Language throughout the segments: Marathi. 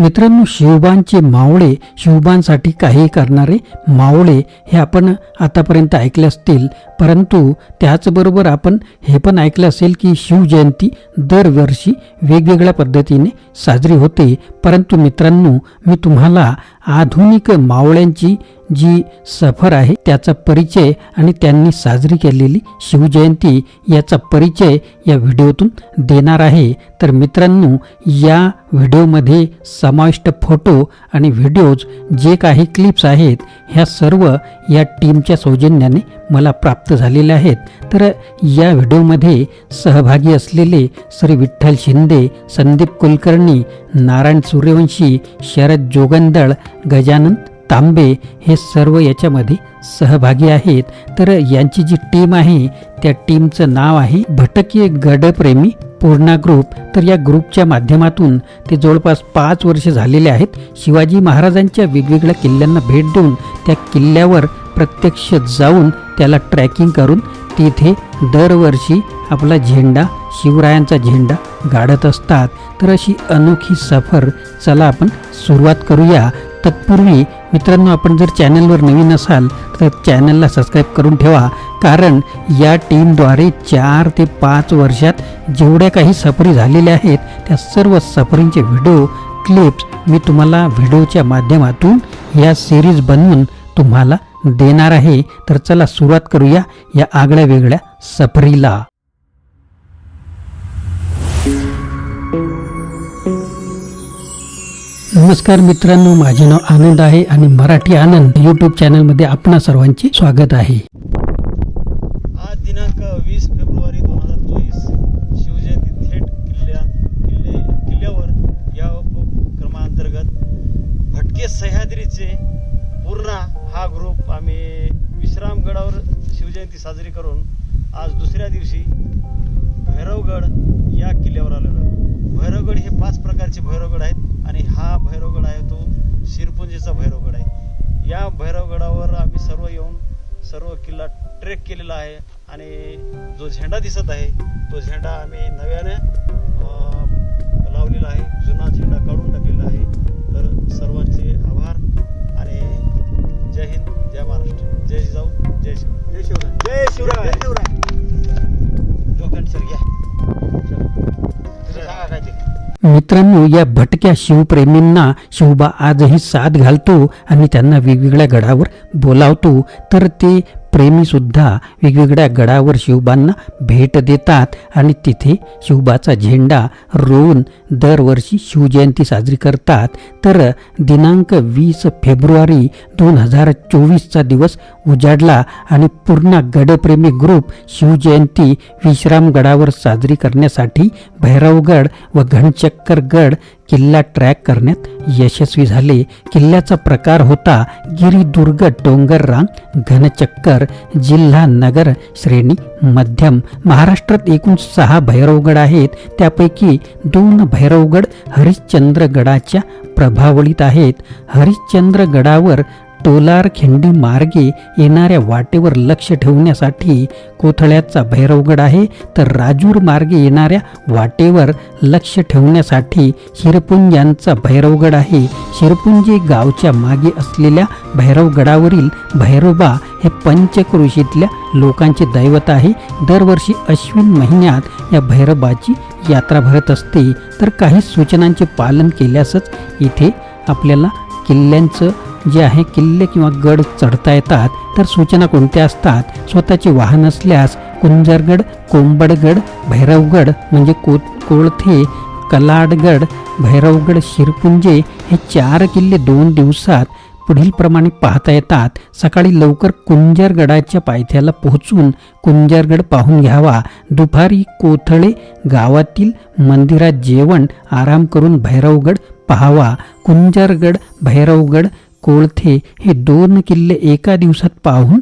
मित्रांनो शिवबांचे मावळे शिवबांसाठी काही करणारे मावळे हे आपण आतापर्यंत ऐकले असतील. परंतु त्याचबरोबर आपण हे पण ऐकलं असेल की शिवजयंती दरवर्षी वेगवेगळ्या पद्धतीने साजरी होते. परंतु मित्रांनो मी तुम्हाला आधुनिक मावळ्यांची जी सफर आहे त्याचा परिचय आणि त्यांनी साजरी केलेली शिवजयंती याचा परिचय या व्हिडिओतून देणार आहे. तर मित्रांनो या व्हिडिओमध्ये समाविष्ट फोटो आणि व्हिडिओज जे काही क्लिप्स आहेत ह्या सर्व या टीमच्या सौजन्याने मला प्राप्त झालेले आहेत. तर या व्हिडिओमध्ये सहभागी असलेले श्री विठ्ठल शिंदे संदीप कुलकर्णी नारायण सूर्यवंशी शरद जोगंदळ गजानन तांबे हे सर्व याच्यामध्ये सहभागी आहेत. तर यांची जी टीम आहे त्या टीमचं नाव आहे भटकीय गडप्रेमी पूर्णा ग्रुप. तर या ग्रुपच्या माध्यमातून ते जवळपास पाच वर्ष झालेले आहेत. शिवाजी महाराजांच्या वेगवेगळ्या किल्ल्यांना भेट देऊन त्या किल्ल्यावर प्रत्यक्ष जाऊन त्याला ट्रॅकिंग करून तिथे दरवर्षी आपला झेंडा शिवरायांचा झेंडा गाडत असतात. तर अशी अनोखी सफर चला आपण सुरुवात करूया. तत्पूर्वी मित्रांनो आपण जर चॅनलवर नवीन असाल तर चॅनलला सबस्क्राईब करून ठेवा. कारण या टीमद्वारे चार ते पाच वर्षात जेवढ्या काही सफरी झालेल्या आहेत त्या सर्व सफरींचे व्हिडिओ क्लिप्स मी तुम्हाला व्हिडिओच्या माध्यमातून या सिरीज बनवून तुम्हाला देणार आहे तर चला सुरुवात करूया या आगळ्या वेगळ्या सफरीला. नमस्कार मित्रांनो माझे नाव आनंद आहे आणि मराठी आनंद यूट्यूब चॅनलमध्ये आपणा सर्वांचे स्वागत आहे. आज दिनांक वीस फेब्रुवारी दोन हजार चोवीस शिवजयंती थेट किल्ल्या किल्ले किल्ल्यावर या उपक्रमाअंतर्गत भटके सह्याद्रीचे आम्ही विश्रामगडावर शिवजयंती साजरी करून आज दुसऱ्या दिवशी भैरवगड या किल्ल्यावर आलेलो आहे. भैरवगड हे पाच प्रकारचे भैरवगड आहेत आणि हा भैरवगड आहे तो शिरपुंजीचा भैरवगड आहे या भैरवगडावर आम्ही सर्व येऊन सर्व किल्ला ट्रेक केलेला आहे आणि जो झेंडा दिसत आहे तो झेंडा आम्ही नव्याने लावलेला आहे मित्रांनो या भटक्या शिवप्रेमींना शिवबा आजही साथ घालतो आणि त्यांना वेगवेगळ्या गडावर बोलावतो. तर ते प्रेमीसुद्धा वेगवेगळ्या गडावर शिवबांना भेट देतात आणि तिथे शिवबाचा झेंडा रोवून दरवर्षी शिवजयंती साजरी करतात. तर दिनांक वीस फेब्रुवारी दोन हजार चोवीसचा दिवस उजाडला आणि पूर्ण गडप्रेमी ग्रुप शिवजयंती विश्रामगडावर साजरी करण्यासाठी भैरवगड व घनचक्करगड किल्ला ट्रॅक करण्यात यशस्वी झाले. किल्ल्याचा प्रकार होता गिरिदुर्ग डोंगर रांग घनचक्कर जिल्हा नगर श्रेणी मध्यम. महाराष्ट्रात एकूण सहा भैरवगड आहेत. त्यापैकी दोन भैरवगड हरिश्चंद्रगडाच्या प्रभावळीत आहेत. हरिश्चंद्रगडावर टोलार खिंडी मार्गे येणाऱ्या वाटेवर लक्ष ठेवण्यासाठी कोथळ्याचा भैरवगड आहे. तर राजूर मार्गे येणाऱ्या वाटेवर लक्ष ठेवण्यासाठी शिरपुंजांचा भैरवगड आहे. शिरपुंजे गावच्या मागे असलेल्या भैरवगडावरील भैरोबा हे पंचक्रोशीतल्या लोकांचे दैवत आहे. दरवर्षी अश्विन महिन्यात या भैरबाची यात्रा भरत असते. तर काही सूचनांचे पालन केल्यासच इथे आपल्याला किल्ल्यांचं जे आहे किल्ले किंवा गड चढता येतात तर सूचना कोणत्या असतात? स्वतःचे वाहन असल्यास कुंजरगड कोंबडगड भैरवगड म्हणजे को कोळथे कलाडगड भैरवगड शिरपुंजे हे चार किल्ले दोन दिवसात पुढीलप्रमाणे पाहता येतात. सकाळी लवकर कुंजरगडाच्या पायथ्याला पोहोचून कुंजरगड पाहून घ्यावा. दुपारी कोथळे गावातील मंदिरात जेवण आराम करून भैरवगड पहावा. कुंजरगड भैरवगड कोळथे हे दोन किल्ले एका दिवसात पाहून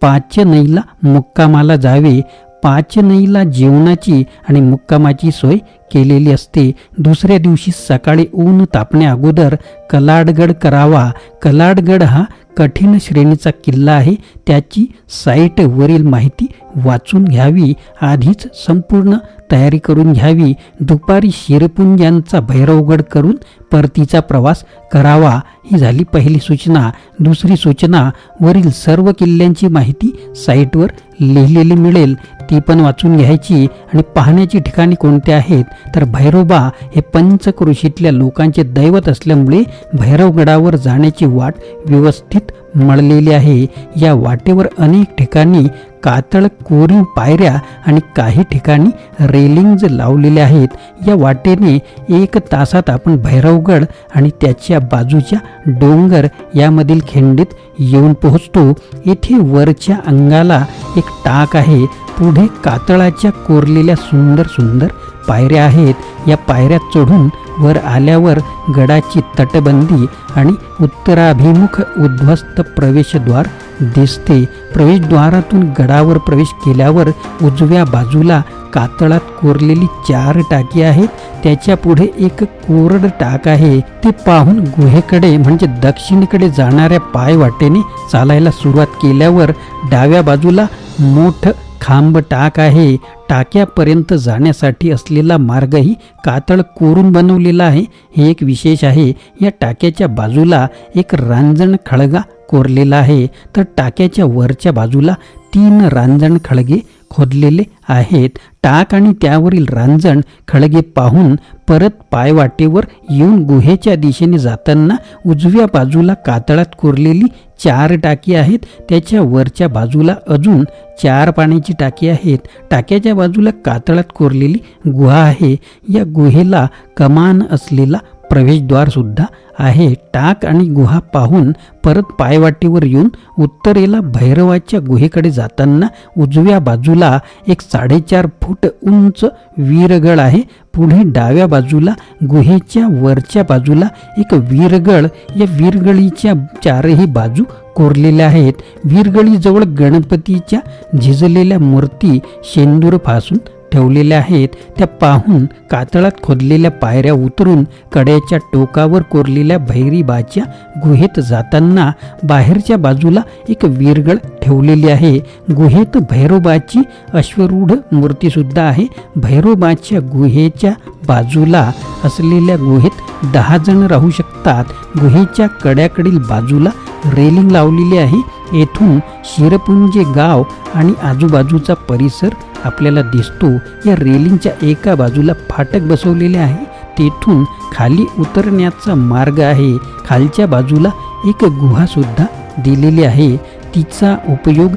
पाचनईला मुक्कामाला जावे. पाचनईला जेवणाची आणि मुक्कामाची सोय केलेली असते. दुसऱ्या दिवशी सकाळी ऊन तापण्या अगोदर कलाडगड करावा. कलाडगड हा कठीण श्रेणीचा किल्ला आहे त्याची साईटवरील माहिती वाचून घ्यावी. आधीच संपूर्ण तयारी करून घ्यावी. दुपारी शिरपुंजांचा भैरवगड करून परतीचा प्रवास करावा. ही झाली पहिली सूचना. दुसरी सूचना वरील सर्व किल्ल्यांची माहिती साईटवर लिहिलेली मिळेल. ती पण वाचून घ्यायची आणि पाहण्याची ठिकाणी कोणते आहेत? तर भैरोबा हे पंचकृषीतल्या लोकांचे दैवत असल्यामुळे भैरवगडावर जाण्याची वाट व्यवस्थित मळलेली आहे. या वाटेवर अनेक ठिकाणी कातळ कोरीव पायऱ्या आणि काही ठिकाणी रेलिंग्ज लावलेल्या आहेत. या वाटेने एक तासात आपण भैरवगड आणि त्याच्या बाजूच्या डोंगर यामधील खिंडीत येऊन पोहोचतो. येथे वरच्या अंगाला एक टाक आहे. पुढे कातळाच्या कोरलेल्या सुंदर सुंदर पायऱ्या आहेत. या पायऱ्या चढून वर आल्यावर गडाची तटबंदी आणि उत्तराभिमुख उद्ध्वस्त प्रवेशद्वार दिसते. प्रवेशद्वारातून गडावर प्रवेश केल्यावर उजव्या बाजूला कातळात कोरलेली चार टाकी आहेत. त्याच्या पुढे एक कोरड टाक आहे. ते पाहून गुहेकडे म्हणजे दक्षिणेकडे जाणाऱ्या पायवाटेने चालायला सुरुवात केल्यावर डाव्या बाजूला मोठं खांब टाक आहे. टाक्यापर्यंत जाण्यासाठी असलेला मार्गही कातळ कोरून बनवलेला आहे. हे एक विशेष आहे. या टाक्याच्या बाजूला एक रांजण खळगा कोरलेला आहे. तर टाक्याच्या वरच्या बाजूला तीन रांजण खळगे खोदलेले आहेत. टाक आणि त्यावरील रांजण खळगे पाहून परत पायवाटेवर येऊन गुहेच्या दिशेने जाताना उजव्या बाजूला कातळात कोरलेली चार टाकी आहेत. त्याच्या वरच्या बाजूला अजून चार पाण्याची टाकी आहेत. टाक्याच्या बाजूला कातळात कोरलेली गुहा आहे. या गुहेला कमान असलेला प्रवेशद्वारसुद्धा आहे. टाक आणि गुहा पाहून परत पायवाटीवर येऊन उत्तरेला भैरवाच्या गुहेकडे जाताना उजव्या बाजूला एक साडेचार फूट उंच वीरगड आहे. पुढे डाव्या बाजूला गुहेच्या वरच्या बाजूला एक वीरगड या वीरगळीच्या चारही बाजू कोरलेल्या आहेत. वीरगळीजवळ गणपतीच्या झिजलेल्या मूर्ती शेंदूर फासून ठेवलेल्या आहेत त्या पाहून कातळात खोदलेल्या पायऱ्या उतरून कड्याच्या टोकावर कोरलेल्या भैरीबाच्या गुहेत जाताना बाहेरच्या बाजूला एक वीरगळ ठेवलेली आहे. गुहेत भैरोबाची अश्वरूढ मूर्तीसुद्धा आहे. भैरोबाच्या गुहेच्या बाजूला असलेल्या गुहेत दहा जण राहू शकतात. गुहेच्या कड्याकडील बाजूला रेलिंग लावलेली आहे. येथून शिरपुंजे गाव आणि आजूबाजूचा परिसर आपल्याला दिसतो. या रेलिंगच्या एका बाजूला फाटक बसवलेले आहे. तेथून खाली उतरण्याचा मार्ग आहे. खालच्या बाजूला एक गुहासुद्धा दिलेली आहे. तिचा उपयोग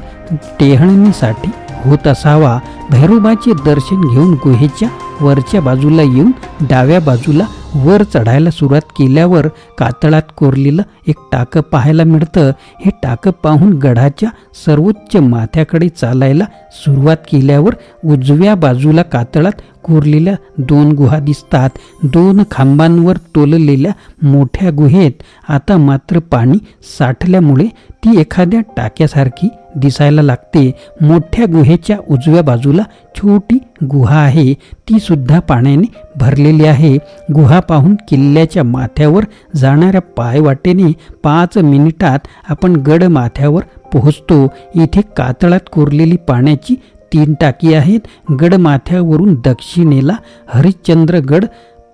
टेहळणीसाठी होत असावा. भैरोबाचे दर्शन घेऊन गुहेच्या वरच्या बाजूला येऊन डाव्या बाजूला वर चढायला सुरुवात केल्यावर कातळात कोरलेलं एक टाकं पाहायला मिळतं. हे टाकं पाहून गडाच्या सर्वोच्च माथ्याकडे चालायला सुरुवात केल्यावर उजव्या बाजूला कातळात कोरलेल्या दोन गुहा दिसतात. दोन खांबांवर तोललेल्या मोठ्या गुहेत आता मात्र पाणी साठल्यामुळे ती एखाद्या टाक्यासारखी दिसायला लागते. मोठ्या गुहेच्या उजव्या बाजूला छोटी गुहा आहे. ती सुद्धा पाण्याने भरलेली आहे. गुहा पाहून किल्ल्याच्या माथ्यावर जाणाऱ्या पायवाटेने पाच मिनिटात आपण गड माथ्यावर पोहोचतो. इथे कातळात कोरलेली पाण्याची तीन टाकी आहेत. गडमाथ्यावरून दक्षिणेला हरिश्चंद्रगड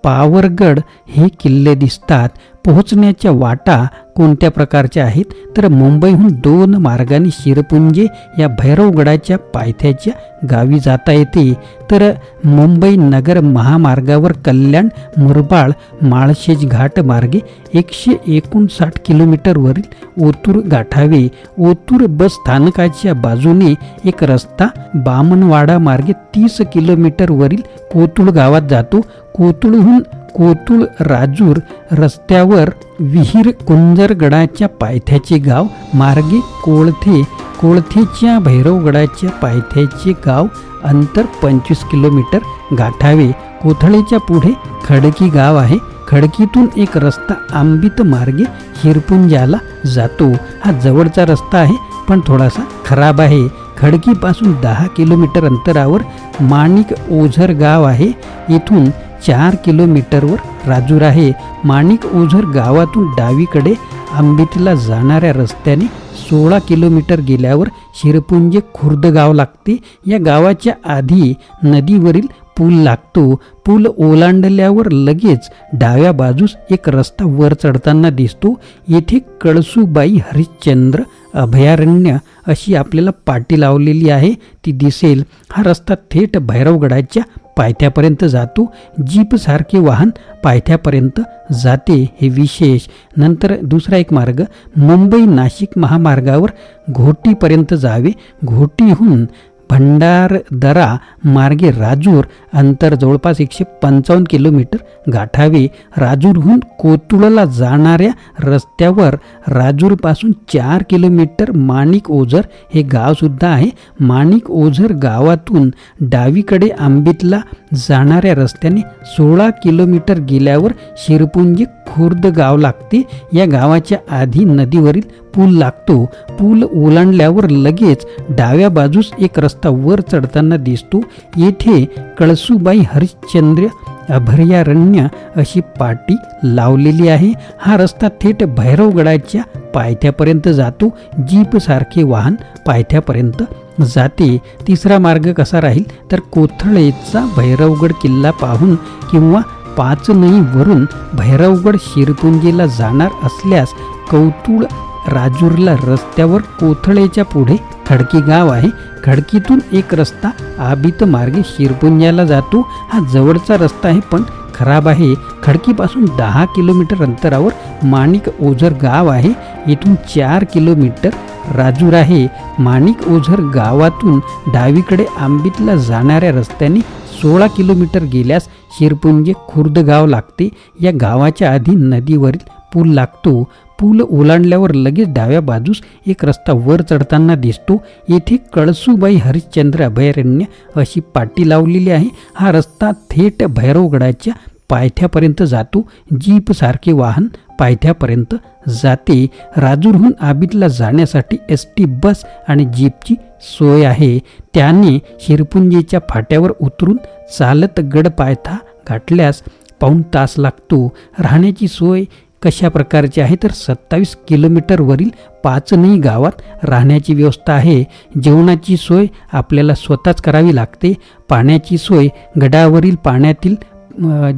पावरगड हे किल्ले दिसतात. पोहोचण्याच्या वाटा कोणत्या प्रकारच्या आहेत? तर मुंबईहून दोन मार्गाने शिरपुंजे या भैरवगडाच्या पायथ्याच्या गावी जाता येते. तर मुंबई नगर महामार्गावर कल्याण मुरबाळ माळशेज घाट मार्गे एकशे एकोणसाठ किलोमीटरवरील ओतूर गाठावे. ओतूर बस स्थानकाच्या बाजूने एक रस्ता बामणवाडा मार्गे तीस किलोमीटरवरील कोतुळ गावात जातो. कोतुळहून कोतुळ राजूर रस्त्यावर विहीर कुंजरगडाच्या पायथ्याचे गाव मार्गे कोळथे कोळथेच्या भैरवगडाच्या पायथ्याचे गाव अंतर पंचवीस किलोमीटर गाठावे. कोथळेच्या पुढे खडकी गाव आहे. खडकीतून एक रस्ता आंबित मार्गे हिरपुंजाला जातो. हा जवळचा रस्ता आहे पण थोडासा खराब आहे. खडकीपासून दहा किलोमीटर अंतरावर माणिक ओझर गाव आहे. इथून चार किलोमीटरवर राजूर आहे. माणिक ओझर गावातून डावीकडे आंबितला जाणाऱ्या रस्त्याने सोळा किलोमीटर गेल्यावर शिरपुंजे खुर्द गाव लागते. या गावाच्या आधी नदीवरील पूल लागतो. पूल ओलांडल्यावर लगेच डाव्या बाजूस एक रस्ता वर चढताना दिसतो. येथे कळसूबाई हरिश्चंद्र अभयारण्य अशी आपल्याला पाटी लावलेली आहे. ती दिसेल. हा रस्ता थेट भैरवगडाच्या पायथ्यापर्यंत जातो. जीपसारखे वाहन पायथ्यापर्यंत जाते. हे विशेष. नंतर दुसरा एक मार्ग मुंबई नाशिक महामार्गावर घोटीपर्यंत जावे. घोटीहून भंडारदरा मार्गे राजूर अंतर जवळपास एकशे पंचावन्न किलोमीटर गाठावे. राजूरहून कोतुळला जाणाऱ्या रस्त्यावर राजूरपासून चार किलोमीटर माणिक ओझर हे गावसुद्धा आहे. माणिक ओझर गावातून डावीकडे आंबीतला जाणाऱ्या रस्त्याने सोळा किलोमीटर गेल्यावर शिरपुंजी खुर्द गाव लागते. या गावाच्या आधी नदीवरील पूल लागतो. पूल ओलांडल्यावर लगेच डाव्या बाजूस एक रस्ता वर चढताना दिसतो. येथे कळसुबाई हरिश्चंद्र अभयारण्य अशी पाटी लावलेली आहे. हा रस्ता थेट भैरवगडाच्या पायथ्यापर्यंत जातो. जीपसारखे वाहन पायथ्यापर्यंत जाते. तिसरा मार्ग कसा राहील? तर कोथळेचा भैरवगड किल्ला पाहून किंवा पाचनईवरून भैरवगड शिरपुंजीला जाणार असल्यास कौतुळ राजूरला रस्त्यावर कोथळेच्या पुढे खडकी गाव आहे. खडकीतून एक रस्ता आबित मार्गे शिरपुंजाला जातो. हा जवळचा रस्ता आहे पण खराब आहे. खडकीपासून दहा किलोमीटर अंतरावर माणिक ओझर गाव आहे. इथून चार किलोमीटर राजूर आहे. माणिक ओझर गावातून डावीकडे आंबीतला जाणाऱ्या रस्त्याने सोळा किलोमीटर गेल्यास शिरपुंजे खुर्द गाव लागते. या गावाच्या आधी नदीवरील पूल लागतो. पूल ओलांडल्यावर लगेच डाव्या बाजूस एक रस्ता वर चढताना दिसतो. येथे कळसूबाई हरिश्चंद्र अभयारण्य अशी पाटी लावलेली आहे. हा रस्ता थेट भैरवगडाच्या पायथ्यापर्यंत जातो. जीपसारखे वाहन पायथ्यापर्यंत जाते. राजूरहून आबितला जाण्यासाठी एस टी बस आणि जीपची सोय आहे. त्याने शिरपुंजीच्या फाट्यावर उतरून चालत गड पायथा गाठल्यास पाऊण तास लागतो. राहण्याची सोय कशा प्रकारचे आहे? तर सत्तावीस किलोमीटरवरील पाचनही गावात राहण्याची व्यवस्था आहे. जेवणाची सोय आपल्याला स्वतःच करावी लागते. पाण्याची सोय गडावरील पाण्यातील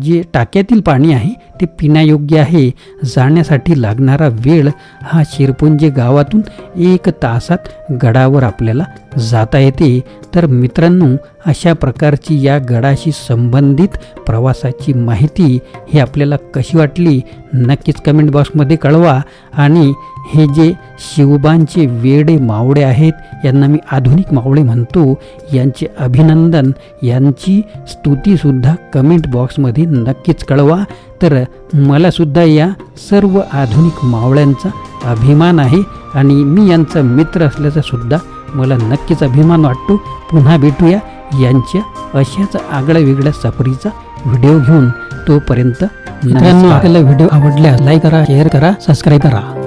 जे टाक्यातील पाणी आहे ते पिण्यायोग्य आहे. जाण्यासाठी लागणारा वेळ हा शिरपुंजे गावातून एक तासात गडावर आपल्याला जाता येते. तर मित्रांनो अशा प्रकारची या गडाशी संबंधित प्रवासाची माहिती ही आपल्याला कशी वाटली नक्कीच कमेंट बॉक्समध्ये कळवा आणि हे जे शिवबांचे वेडे मावळे आहेत यांना मी आधुनिक मावळे म्हणतो यांचे अभिनंदन यांची स्तुतीसुद्धा कमेंट बॉक्समध्ये नक्कीच कळवा. तर मलासुद्धा या सर्व आधुनिक मावळ्यांचा अभिमान आहे आणि मी यांचा मित्र असल्याचा सुद्धा मला नक्कीच अभिमान वाटतो. पुन्हा भेटूया यांच्या अशाच आगळ्या वेगळ्या सफरीचा व्हिडिओ घेऊन. तोपर्यंत मित्रांनो आपल्याला व्हिडिओ आवडल्यास लाईक करा शेअर करा सबस्क्राईब करा.